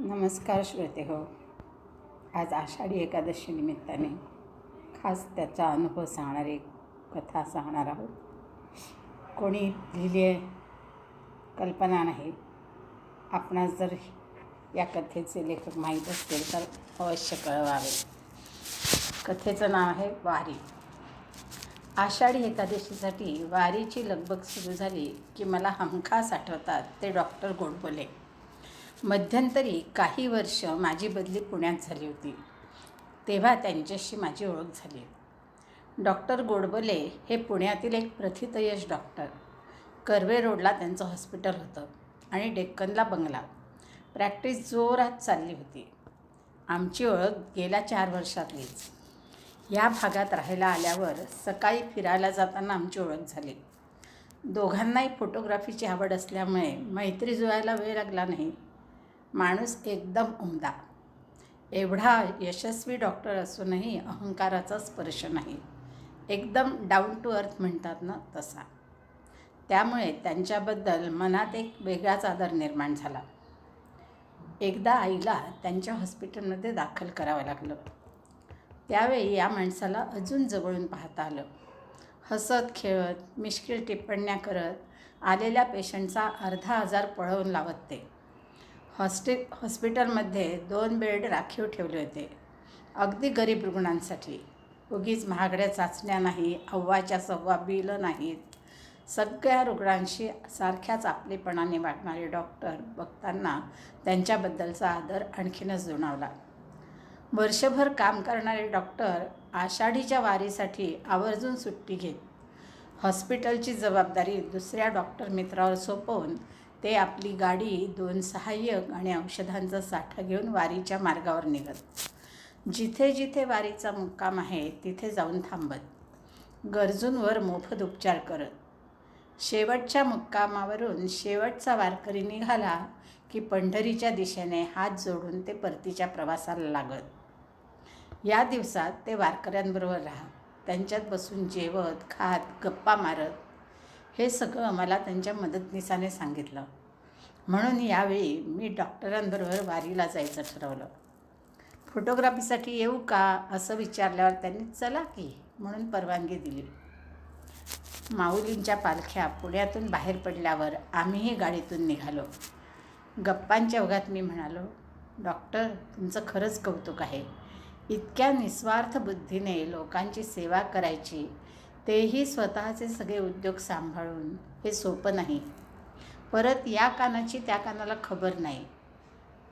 नमस्कार श्रोते हो. आज आषाढी एकादशी निमित्ताने खास त्याचा अनुभव सांगणारी कथा सांगणार आहोत. कोणी लिहिली आहे कल्पना नाही. आपणास जर या कथेचे लेखक माहीत असतील तर अवश्य कळवावे. कथेचं नाव आहे वारी. आषाढी एकादशीसाठी वारीची लगबग सुरू झाली की मला हमखास आठवतात ते डॉक्टर गोडबोले. मध्यंतरी काही वर्ष माझी बदली पुण्यात झाली होती. तेव्हा त्यांच्याशी माझी ओळख झाली. डॉक्टर गोडबले हे पुण्यातील एक प्रथितयश डॉक्टर. कर्वे रोडला त्यांचं हॉस्पिटल होतं आणि डेक्कनला बंगला. प्रॅक्टिस जोरात चालली होती. आमची ओळख गेल्या चार वर्षातलीच. या भागात राहायला आल्यावर सकाळी फिरायला जाताना आमची ओळख झाली. दोघांनाही फोटोग्राफीची आवड असल्यामुळे मैत्री जुळायला वेळ लागला नाही. माणूस एकदम उमदा. एवढा यशस्वी डॉक्टर असूनही अहंकाराचा स्पर्श नाही. एकदम डाऊन टू अर्थ म्हणतात ना तसा. त्यामुळे त्यांच्याबद्दल मनात एक वेगळाच आदर निर्माण झाला. एकदा आईला त्यांच्या हॉस्पिटलमध्ये दाखल करावं लागलं. त्यावेळी या माणसाला अजून जवळून पाहता आलं. हसत खेळत मिश्किल टिप्पण्या करत आलेल्या पेशंटचा अर्धा हजार पळवून लावत ते. हॉस्टे हॉस्पिटलमध्ये दोन बेड राखीव ठेवले होते. अगदी गरीब रुग्णांसाठी. उगीच महागड्या चाचण्या नाही अव्वाच्या सव्वा बिलं नाहीत. सगळ्या रुग्णांशी सारख्याच आपलेपणाने वागणारे डॉक्टर बघताना त्यांच्याबद्दलचा आदर आणखीनच दुणावला. वर्षभर काम करणारे डॉक्टर आषाढीच्या वारीसाठी आवर्जून सुट्टी घेत हॉस्पिटलची जबाबदारी दुसऱ्या डॉक्टर मित्रावर सोपवून ते आपली गाडी दोन सहाय्यक आणि औषधांचा साठा घेऊन वारीच्या मार्गावर निघत. जिथे जिथे वारीचा मुक्काम आहे तिथे जाऊन थांबत. गरजूंवर मोफत उपचार करत. शेवटच्या मुक्कामावरून शेवटचा वारकरी निघाला की पंढरीच्या दिशेने हात जोडून ते परतीच्या प्रवासाला लागत. या दिवसात ते वारकऱ्यांबरोबर राहा. त्यांच्यात बसून जेवत खात गप्पा मारत हे सगळं मला त्यांच्या मदतनीसाने सांगितलं. म्हणून यावेळी मी डॉक्टरांबरोबर वारीला जायचं ठरवलं. फोटोग्राफीसाठी येऊ का असं विचारल्यावर त्यांनी चला की म्हणून परवानगी दिली. माऊलींच्या पालख्या पुण्यातून बाहेर पडल्यावर आम्हीही गाडीतून निघालो. गप्पांच्या ओघात मी म्हणालो डॉक्टर तुमचं खरंच कौतुक आहे. इतक्या निस्वार्थ बुद्धीने लोकांची सेवा करायची तेही स्वतःचे सगळे उद्योग सांभाळून. हे सोपं नाही. परत या कानाची त्या कानाला खबर नाही.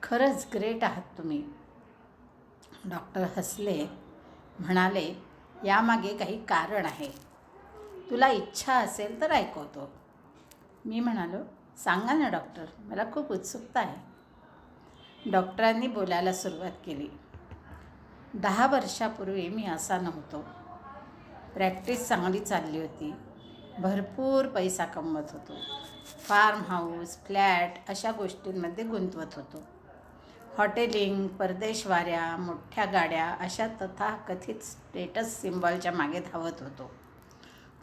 खरंच ग्रेट आहात तुम्ही. डॉक्टर हसले म्हणाले यामागे काही कारण आहे. तुला इच्छा असेल तर ऐकवतो मी म्हणालो सांगा ना डॉक्टर मला खूप उत्सुकता आहे. डॉक्टरांनी बोलायला सुरुवात केली. दहा वर्षापूर्वी मी असा नव्हतो. प्रॅक्टिस चांगली चालली होती. भरपूर पैसा कमवत होतो. फार्म हाऊस फ्लॅट अशा गोष्टींमध्ये गुंतवत होतो. हॉटेलिंग परदेशवाऱ्या मोठ्या गाड्या अशा तथाकथित स्टेटस सिम्बॉलच्या मागे धावत होतो.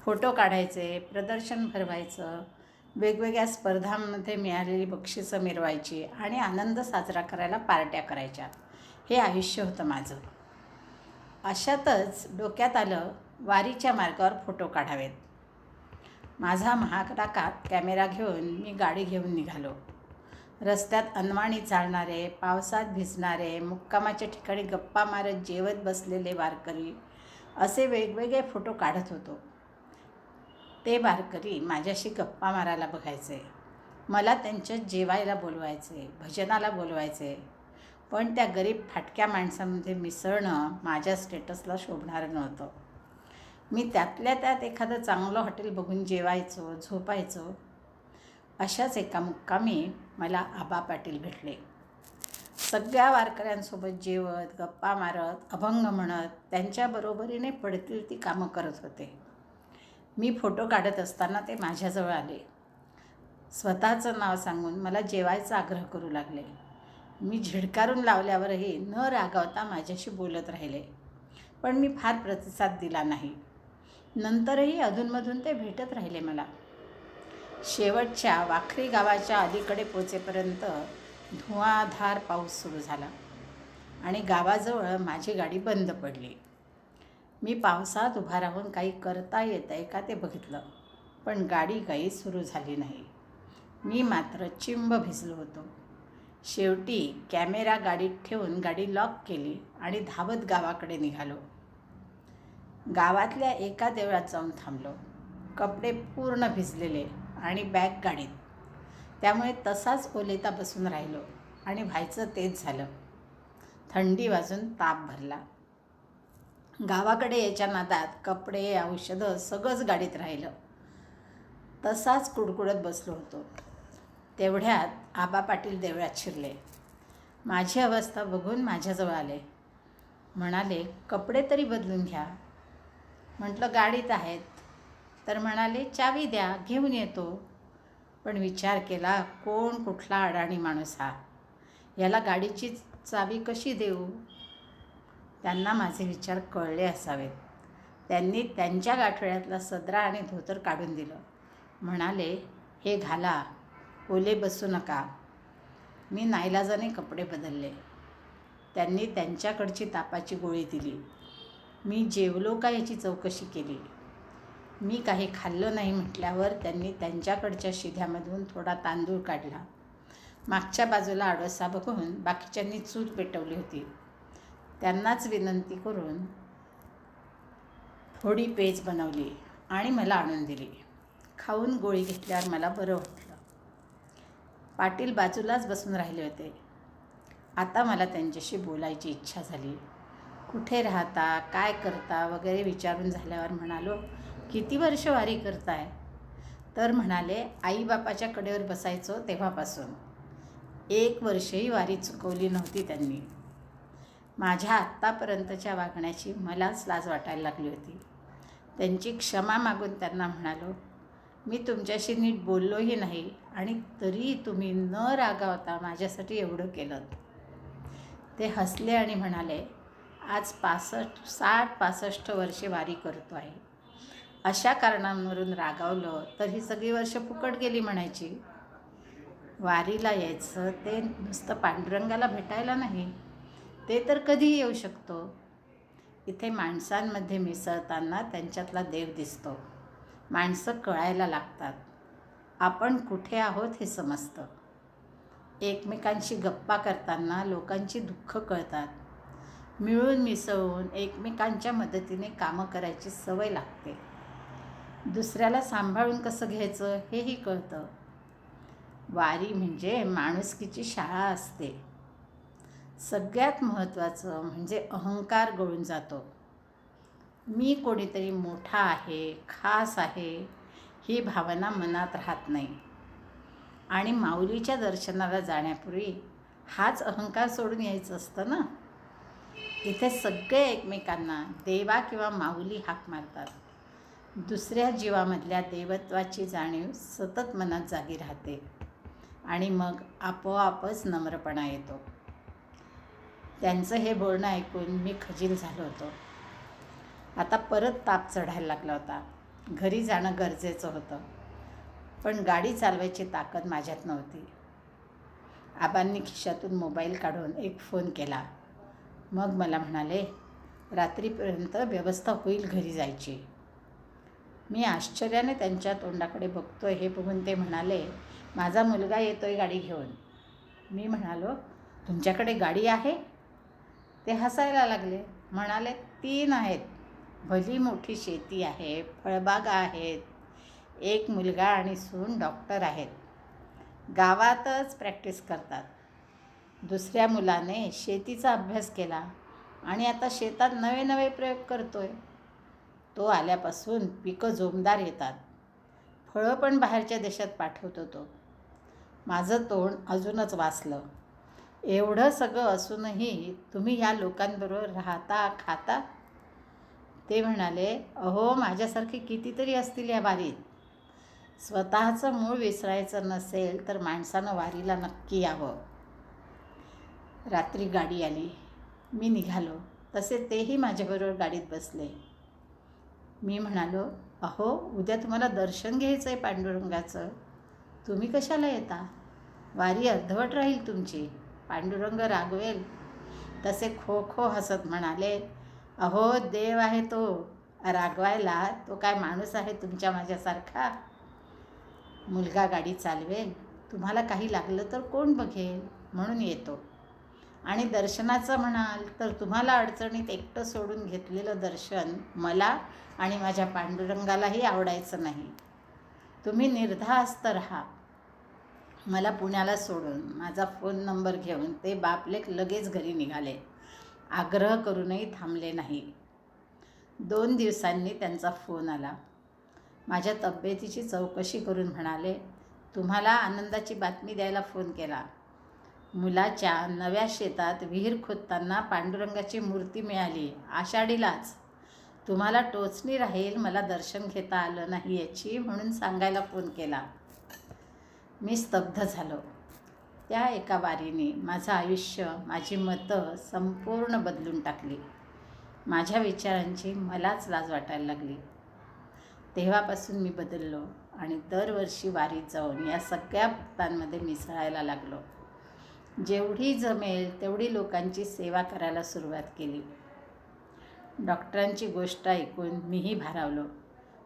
फोटो काढायचे प्रदर्शन भरवायचं वेगवेगळ्या स्पर्धांमध्ये मिळालेली बक्षिसं मिरवायची आणि आनंद साजरा करायला पार्ट्या करायच्या. हे आयुष्य होतं माझं. अशातच डोक्यात आलं वारीच्या मार्गावर फोटो काढावेत. माझा महाराकात कॅमेरा घेऊन मी गाडी घेऊन निघालो. रस्त्यात अनवाणी चालणारे पावसात भिजणारे मुक्कामाच्या ठिकाणी गप्पा मारत जेवत बसलेले वारकरी असे वेगवेगळे फोटो काढत होतो. ते वारकरी माझ्याशी गप्पा मारायला बघायचे. मला त्यांच्या जेवायला बोलवायचे भजनाला बोलवायचे. पण त्या गरीब फाटक्या माणसामध्ये मिसळणं माझ्या स्टेटसला शोभणारं नव्हतं. मी त्यातल्या त्यात एखादं चांगलं हॉटेल बघून जेवायचो झोपायचो अशाच एका मुक्कामी मला आबा पाटील भेटले. सगळ्या वारकऱ्यांसोबत जेवत गप्पा मारत अभंग म्हणत त्यांच्या बरोबरीने पडतील ती कामं करत होते. मी फोटो काढत असताना ते माझ्याजवळ आले. स्वतःचं नाव सांगून मला जेवायचा आग्रह करू लागले. मी झिडकारून लावल्यावरही न रागावता माझ्याशी बोलत राहिले. पण मी फार प्रतिसाद दिला नाही. नंतरही अधूनमधून ते भेटत राहिले मला. शेवटच्या वाखरी गावाच्या अलीकडे पोचेपर्यंत धुवाधार पाऊस सुरू झाला आणि गावाजवळ माझी गाडी बंद पडली. मी पावसात उभा राहून काही करता येत आहे का ते बघितलं पण गाडी काही सुरू झाली नाही. मी मात्र चिंब भिजलो होतो. शेवटी कॅमेरा गाडीत ठेवून गाडी लॉक केली आणि धावत गावाकडे निघालो. गावातल्या एका देवळात जाऊन थांबलो. कपडे पूर्ण भिजलेले आणि बॅग गाडीत. त्यामुळे तसाच ओलेता बसून राहिलो आणि व्हायचं तेच झालं. थंडी वाजून ताप भरला. गावाकडे याच्या नादात कपडे औषधं सगळंच गाडीत राहिलं. तसाच कुडकुडत बसलो होतो. तेवढ्यात आबा पाटील देवळात शिरले. माझी अवस्था बघून माझ्याजवळ आले. म्हणाले कपडे तरी बदलून घ्या. म्हटलं गाडीत आहेत. तर म्हणाले चावी द्या घेऊन येतो. पण विचार केला कोण कुठला अडाणी माणूस हा? याला गाडीची चावी कशी देऊ? त्यांना माझे विचार कळले असावेत. त्यांनी त्यांच्या गाठोळ्यातला सदरा आणि धोतर काढून दिलं. म्हणाले हे घाला ओले बसू नका. मी नाईलाजाने कपडे बदलले. त्यांनी त्यांच्याकडची तापाची गोळी दिली. मी जेवलो का याची चौकशी केली. मी काही खाल्लं नाही म्हटल्यावर त्यांनी त्यांच्याकडच्या शिध्यामधून थोडा तांदूळ काढला. मागच्या बाजूला आडोसा बघून बाकीच्यांनी चूल पेटवली होती. त्यांनाच विनंती करून थोडी पेज बनवली आणि मला आणून दिली. खाऊन गोळी घेतल्यावर मला बरं वाटलं. पाटील बाजूलाच बसून राहिले होते. आता मला त्यांच्याशी बोलायची इच्छा झाली. कुठे राहता काय करता वगैरे विचारून झाल्यावर म्हणालो किती वर्ष वारी करताय? तर म्हणाले आईबापाच्या कडेवर बसायचो तेव्हापासून. एक वर्षही वारी चुकवली नव्हती त्यांनी. माझ्या आत्तापर्यंतच्या वागण्याची मलाच लाज वाटायला लागली होती. त्यांची क्षमा मागून त्यांना म्हणालो मी तुमच्याशी नीट बोललोही नाही आणि तरी तुम्ही न रागावता माझ्यासाठी एवढं केलं. ते हसले आणि म्हणाले आज पासष्ट साठ पासष्ट वर्षे वारी करतो आहे. अशा कारणांवरून रागावलं तर ही सगळी वर्ष फुकट गेली म्हणायची. वारीला यायचं ते नुसतं पांडुरंगाला भेटायला नाही ते तर कधीही येऊ शकतो. इथे माणसांमध्ये मिसळताना त्यांच्यातला देव दिसतो. माणसं कळायला लागतात. आपण कुठे आहोत हे समजतं. एकमेकांशी गप्पा करताना लोकांची दुःख कळतात. मिळून मिसळून एकमेकांच्या मदतीने कामं करायची सवय लागते. दुसऱ्याला सांभाळून कसं घ्यायचं हेही कळतं. वारी म्हणजे माणुसकीची शाळा असते. सगळ्यात महत्त्वाचं म्हणजे अहंकार गळून जातो. मी कोणीतरी मोठा आहे खास आहे ही भावना मनात राहत नाही. आणि माऊलीच्या दर्शनाला जाण्यापूर्वी हाच अहंकार सोडून यायचं असतं ना? इथे सगळे एकमेकांना देवा किंवा माऊली हाक मारतात. दुसऱ्या जीवामधल्या देवत्वाची जाणीव सतत मनात जागी राहते आणि मग आपोआपच नम्रपणा येतो. त्यांचं हे बोलणं ऐकून मी खजील झालो होतो. आता परत ताप चढायला लागला होता. घरी जाणं गरजेचं होतं. पण गाडी चालवायची ताकद माझ्यात नव्हती. आबांनी खिशातून मोबाईल काढून एक फोन केला. मग मला म्हणाले रात्रीपर्यंत व्यवस्था होईल घरी जायची. मी आश्चर्याने त्यांच्या तोंडाकडे बघतोय हे बघून ते म्हणाले माझा मुलगा येतोय गाडी घेऊन. मी म्हणालो तुमच्याकडे गाडी आहे? ते हसायला लागले. म्हणाले तीन आहेत. भली मोठी शेती आहे फळबागा आहेत. एक मुलगा आणि सून डॉक्टर आहेत. गावातच प्रॅक्टिस करतात. दुसऱ्या मुलाने शेतीचा अभ्यास केला आणि आता शेतात नवे नवे प्रयोग करतोय. तो आल्यापासून पिकं जोमदार येतात. फळं पण बाहेरच्या देशात पाठवतो तो. माझं तोंड अजूनच वाचलं. एवढं सगळं असूनही तुम्ही ह्या लोकांबरोबर राहता खाता? ते म्हणाले अहो माझ्यासारखे कितीतरी असतील या वारीत स्वतःचं मूळ विसरायचं नसेल तर माणसानं वारीला नक्की यावं. रात्री गाडी आली. मी निघालो. तसे तेही माझ्याबरोबर गाडीत बसले. मी म्हणालो अहो उद्या तुम्हाला दर्शन घ्यायचं आहे पांडुरंगाचं. तुम्ही कशाला येता? वारी अर्धवट राहील तुमची. पांडुरंग रागवेल. तसे खो खो हसत म्हणाले अहो देव आहे तो. रागवायला तो काय माणूस आहे तुमच्या माझ्यासारखा? मुलगा गाडी चालवेल. तुम्हाला काही लागलं तर कोण बघेल? म्हणून येतो. आणि दर्शनाचं म्हणाल तर तुम्हाला अडचणीत एकटं सोडून घेतलेलं दर्शन मला आणि माझ्या पांडुरंगालाही आवडायचं नाही. तुम्ही निर्धास्त राहा. मला पुण्याला सोडून माझा फोन नंबर घेऊन ते बापलेक लगेच घरी निघाले. आग्रह करूनही थांबले नाही. दोन दिवसांनी त्यांचा फोन आला. माझ्या तब्येतीची चौकशी करून म्हणाले तुम्हाला आनंदाची बातमी द्यायला फोन केला. मुलाच्या नव्या शेतात विहीर खोदताना पांडुरंगाची मूर्ती मिळाली. आषाढीलाच. तुम्हाला टोचणी राहील मला दर्शन घेता आलं नाही याची म्हणून सांगायला फोन केला. मी स्तब्ध झालो. त्या एका वारीने माझं आयुष्य माझी मतं संपूर्ण बदलून टाकली. माझ्या विचारांची मलाच लाज वाटायला लागली. तेव्हापासून मी बदललो आणि दरवर्षी वारीत जाऊन या सगळ्या भक्तांमध्ये मिसळायला लागलो. जेवढी जमेल तेवढी लोकांची सेवा करायला सुरुवात केली. डॉक्टरांची गोष्ट ऐकून मीही भारावलो.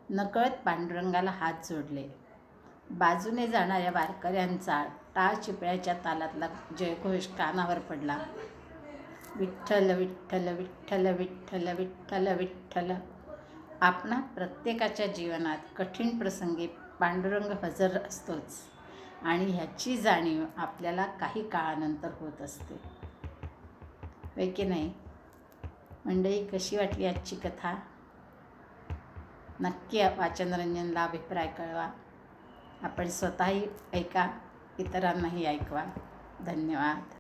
नकळत पांडुरंगाला हात जोडले. बाजूने जाणाऱ्या वारकऱ्यांचा टाळ चिपळ्याच्या तालातला जयघोष कानावर पडला. विठ्ठल विठ्ठल विठ्ठल विठ्ठल विठ्ठल विठ्ठल. आपणा प्रत्येकाच्या जीवनात कठीण प्रसंगी पांडुरंग हजर असतोच. आणि ह्याची जाणीव आपल्याला काही काळानंतर होत असते. होय की नाही? मंडळी कशी वाटली आजची कथा? नक्की वाचनरंजनला अभिप्राय कळवा. आपण स्वतःही ऐका इतरांनाही ऐकवा. धन्यवाद.